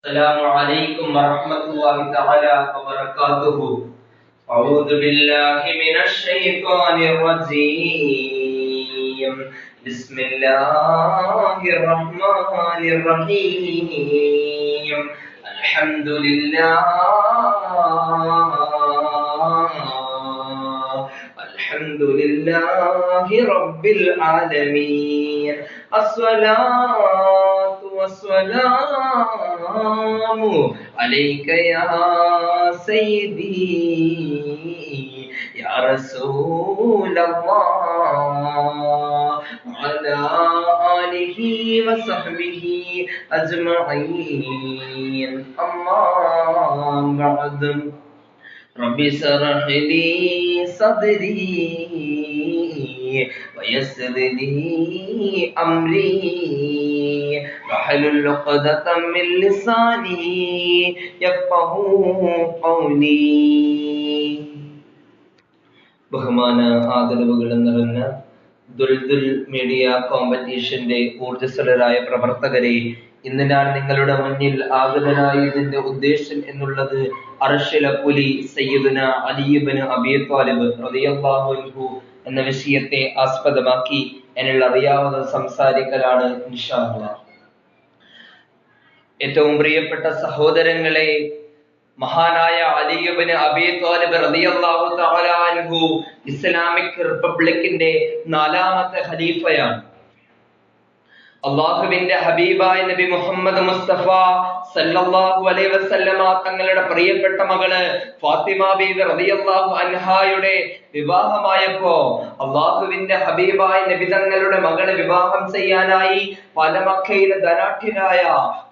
السلام عليكم ورحمة الله تعالى وبركاته. أعوذ بالله من الشيطان الرجيم. بسم الله الرحمن الرحيم. الحمد لله. الحمد لله رب العالمين. الصلاة والسلام عليك يا سيدي، يا رسول الله، وعلى آله وصحبه أجمعين. أما بعد. رب اشرح لي صدري. ويسر لي أمري واحلل عقدة من لساني يفقه قولي ബഹുമാന ആദരവുകൾ നിറഞ്ഞ ദുൽദുൽ മീഡിയ കോമ്പറ്റീഷന്റെ ഊർജ്ജസ്വലരായ പ്രവർത്തകരെ ഇന്ന് ഞാൻ നിങ്ങളുടെ മുന്നിൽ ആഗതനായതിന്റെ ഉദ്ദേശം എന്നുള്ളത് അർഷല പുലി സയ്യിദുന അലിയുബന് അബി താലിബ് റളിയല്ലാഹു അൻഹു എന്ന വിഷയത്തെ ആസ്പദമാക്കി എന്നുള്ള അറിയാവുന്ന സംസാരിക്കലാണ് ഇൻഷാ അല്ലാഹ് ഏറ്റവും പ്രിയപ്പെട്ട സഹോദരങ്ങളെ മഹാനായ അലിയുബിന് അബി റളിയല്ലാഹു തആല ഇസ്ലാമിക് റിപ്പബ്ലിക്കിന്റെ നാലാമത്തെ ഖലീഫയാണ്. അള്ളാഹുവിന്റെ ഹബീബായ നബി മുഹമ്മദ് മുസ്തഫ സല്ലല്ലാഹു അലൈഹി വസല്ലമ തങ്ങളുടെ പ്രിയപ്പെട്ട മകൾ ഫാത്തിമ ബീവി റളിയല്ലാഹു അൻഹായുടെ വിവാഹമായപ്പോ അള്ളാഹുവിന്റെ ഹബീബായ നബി തങ്ങളുടെ മകളെ വിവാഹം ചെയ്യാനായി പല മക്കയിലെ ധനാഠ്യരായ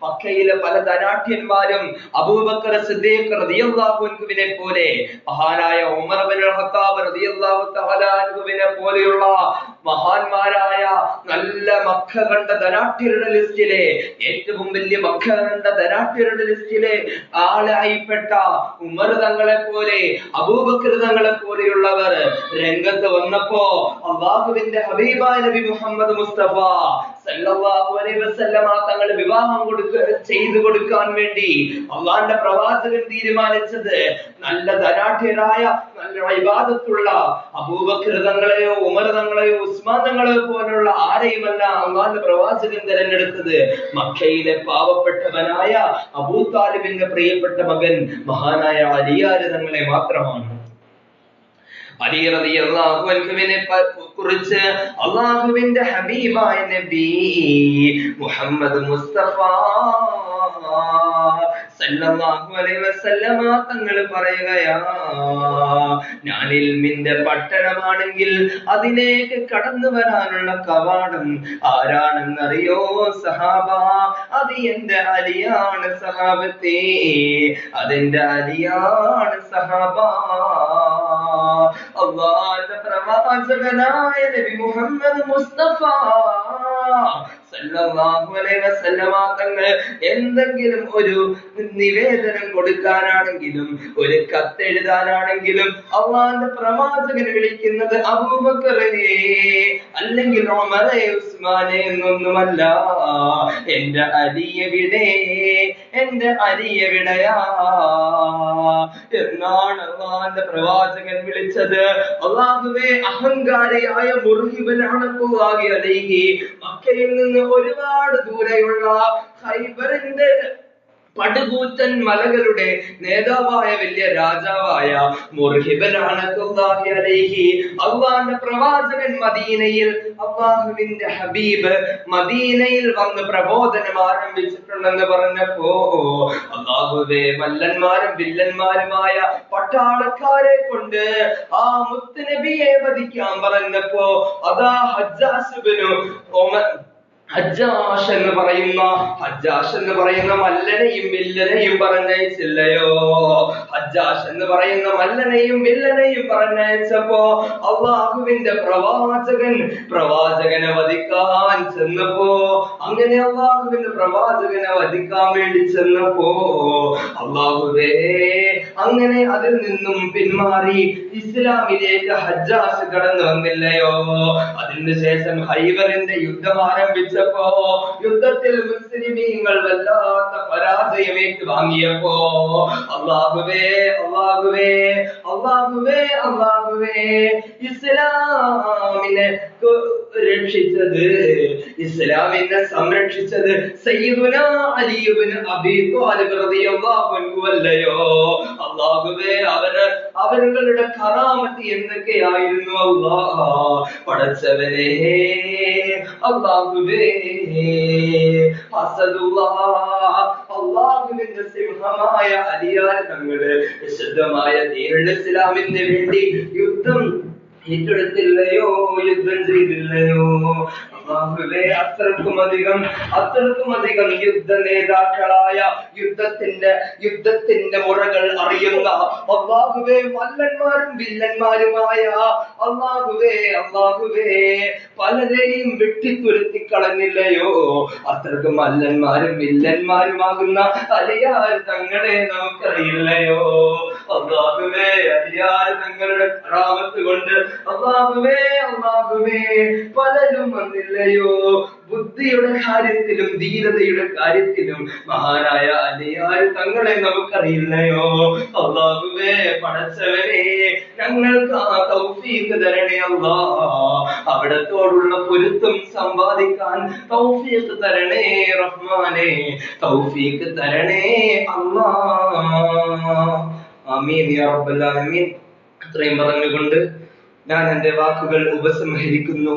മക്കയിലെ പല ധനാഠ്യന്മാരും അബൂബക്കർ സിദ്ദീഖ് റളിയല്ലാഹു അൻഹുവിനെ പോലെ മഹാനായ ഉമർ ബിൻ ഖത്താബ് റളിയല്ലാഹു തആല അൻഹുവിനെ പോലെയുള്ള മഹാന്മാരായ നല്ല മക്ക കണ്ട ധനാഠ്യരുടെ ലിസ്റ്റിലെ ഏറ്റവും വലിയ മക്ക കണ്ട ധനാഠ്യരുടെ ലിസ്റ്റിലെ ആളായിപ്പെട്ട ഉമർ തങ്ങളെ പോലെ അബൂബക്കർ തങ്ങളെ പോലെയുള്ളവർ രംഗത്ത് വന്നപ്പോ അള്ളാഹുവിന്റെ ഹബീബായ നബി മുഹമ്മദ് മുസ്തഫ തങ്ങൾ വിവാഹം കൊടുക്ക ചെയ്തു കൊടുക്കാൻ വേണ്ടി അള്ളാന്റെ പ്രവാചകൻ തീരുമാനിച്ചത് നല്ല ധനാഠ്യരായ ഇബാദത്തുള്ള അബൂബക്കർ ഉമരതങ്ങളെയോ തങ്ങളെയോ പോലുള്ള ആരെയുമല്ല അള്ളാന്റെ പ്രവാചകൻ തിരഞ്ഞെടുത്തത്? മക്കയിലെ പാവപ്പെട്ടവനായ അബൂ താലിബിന്റെ പ്രിയപ്പെട്ട മകൻ മഹാനായ അലിയാര് തങ്ങളെ മാത്രമാണ്. കുറിച്ച് അള്ളാഹുവിന്റെ ഹബീബായ നബി മുഹമ്മദ് മുസ്തഫ സല്ലല്ലാഹു അലൈഹി വസല്ലമ തങ്ങൾ പറയുകയാ ഞാൻ ഇൽമിന്റെ പട്ടണമാണെങ്കിൽ അതിലേക്ക് കടന്നു വരാനുള്ള കവാടം ആരാണെന്നറിയോ സഹാബ? അത് എന്റെ അലിയാണ് സഹാബത്തെ. അതെന്റെ അലിയാണ് സഹാബ. അള്ളാന്റെ പ്രവാചകനായ നബി മുഹമ്മദ് മുസ്തഫ എന്തെങ്കിലും ഒരു നിവേദനം കൊടുക്കാനാണെങ്കിലും ഒരു കത്തെഴുതാനാണെങ്കിലും അള്ളാന്റെ പ്രവാചകൻ വിളിക്കുന്നത് അബൂബക്കറിനെ അല്ലെങ്കിൽ ഉസ്മാനെ എന്നൊന്നുമല്ല. എന്റെ അരിയവിടെ എന്റെ അരിയവിടയാ എന്നാണ് അള്ളാന്റെ പ്രവാചകൻ വിളിച്ചത്. അള്ളാഹുവെ അഹങ്കാരിയായ മുറുഹിബനാണ് അലൈഹി മക്കയിൽ നിന്ന് ഒരുപാട് ദൂരെയുള്ള ഹൈബറിന്റെ പടുകൂറ്റൻ മലകളുടെ നേതാവായ വലിയ രാജാവായ അലൈഹി പ്രവാചകൻ മദീനയിൽ അള്ളാഹുവിന്റെ ഹബീബ് മദീനയിൽ വന്ന് പ്രബോധനം ആരംഭിച്ചിട്ടുണ്ടെന്ന് പറഞ്ഞപ്പോ അള്ളാഹുവെ വല്ലന്മാരും വില്ലന്മാരുമായ പട്ടാളക്കാരെ കൊണ്ട് ആ മുത്തുനബിയെ വധിക്കാൻ പറഞ്ഞപ്പോ അതാ ഹജ്ജാസുബിനു ഹജ്ജാഷ് എന്ന് പറയുന്ന ഹജ്ജാഷ് എന്ന് പറയുന്ന മല്ലനെയും വില്ലനെയും പറഞ്ഞയച്ചില്ലയോ? ഹജ്ജാഷ് എന്ന് പറയുന്ന മല്ലനെയും വില്ലനെയും പറഞ്ഞയച്ചപ്പോ അള്ളാഹുവിന്റെ പ്രവാചകൻ പ്രവാചകനെ വധിക്കാൻ ചെന്നപ്പോ അങ്ങനെ അള്ളാഹുവിന്റെ പ്രവാചകനെ വധിക്കാൻ വേണ്ടി ചെന്നപ്പോ അള്ളാഹുവേ അങ്ങനെ അതിൽ നിന്നും പിന്മാറി ഇസ്ലാമിലേക്ക് ഹജ്ജാസ് കടന്നു വന്നില്ലയോ? അതിന് ശേഷം ഹൈബറിന്റെ യുദ്ധം ആരംഭിച്ചപ്പോ യുദ്ധത്തിൽ മുസ്ലിമീങ്ങൾ വല്ലാത്ത പരാജയമേറ്റ് വാങ്ങിയപ്പോ അള്ളാഹുവേ അള്ളാഹുവേ അള്ളാഹുവേ അള്ളാഹുവേ ഇസ്ലാമിനെ രക്ഷിച്ചത് ഇസ്ലാമിനെ സംരക്ഷിച്ചത് സയ്യിദുന ത്വാലിബ് റളിയല്ലാഹു അൻഹു അല്ലയോ? അള്ളാഹുവേ അവർ അവരുടെ കറാമത്ത് എന്തൊക്കെയായിരുന്നു? അല്ലാഹ പടച്ചവനെ അല്ലാഹുവേ അള്ളാഹുവിന്റെ സിംഹമായ തങ്ങൾ വിശുദ്ധമായ ദീനുൽ ഇസ്ലാമിന് വേണ്ടി യുദ്ധം ഏറ്റെടുത്തില്ലയോ? യുദ്ധം ചെയ്തില്ലയോ? അള്ളാഹുവേ അത്രക്കും അധികം അത്രക്കും അധികം യുദ്ധ നേതാക്കളായ യുദ്ധത്തിന്റെ യുദ്ധത്തിന്റെ മുറകൾ അറിയുന്ന അള്ളാഹുവേ വല്ലന്മാരും വില്ലന്മാരുമായ അള്ളാഹുവേ അള്ളാഹുവേ പലരെയും വെട്ടിത്തുരുത്തി കളഞ്ഞില്ലയോ? അത്രക്കും വല്ലന്മാരും വില്ലന്മാരുമാകുന്ന അലിയാർ തങ്ങളെ നമുക്കറിയില്ലയോ? അള്ളാഹുവേ അലിയാർ തങ്ങളുടെ റാമത്ത് കൊണ്ട് അള്ളാഹുവേ അള്ളാഹുവേ പലരും വന്നില്ലയോ ബുദ്ധിയുടെ കാര്യത്തിലും ധീരതയുടെ കാര്യത്തിലും മഹാനായ അലിയാർ തങ്ങളെ നമുക്കറിയില്ലയോ? അള്ളാഹുവേ പടച്ചവനെ ഞങ്ങൾക്ക് ആ തൗഫീഖ് തരണേ അള്ളാ. അവിടത്തോടുള്ള പൊരുത്തം സമ്പാദിക്കാൻ തൗഫീഖ് തരണേ റഹ്മാനെ. തൗഫീഖ് തരണേ അള്ളാ. ആമീൻ യാ റബ്ബൽ ഇത്രയും പറഞ്ഞുകൊണ്ട് ഞാൻ എന്റെ വാക്കുകൾ ഉപസംഹരിക്കുന്നു.